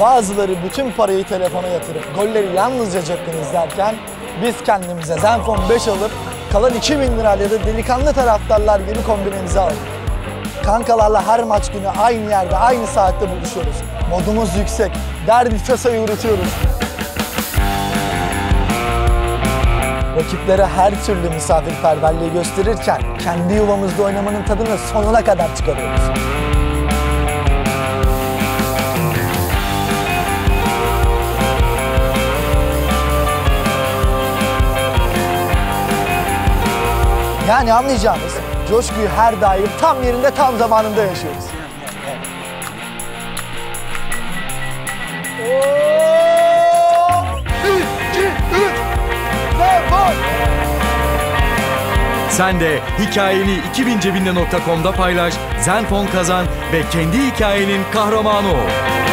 Bazıları bütün parayı telefona yatırıp golleri yalnızca cepten izlerken biz kendimize Zenfone 5 alıp kalan 2000 lirayla da delikanlı taraftarlar gibi kombinemizi aldık. Kankalarla her maç günü aynı yerde, aynı saatte buluşuyoruz. Modumuz yüksek, derdi tasayı üretiyoruz. Rakiplere her türlü misafirperverliği gösterirken kendi yuvamızda oynamanın tadını sonuna kadar çıkarıyoruz. Yani anlayacağınız coşkuyu her daim tam yerinde tam zamanında yaşıyoruz. Sen de hikayeni 2000cebinde.com'da paylaş, Zenfone kazan ve kendi hikayenin kahramanı ol.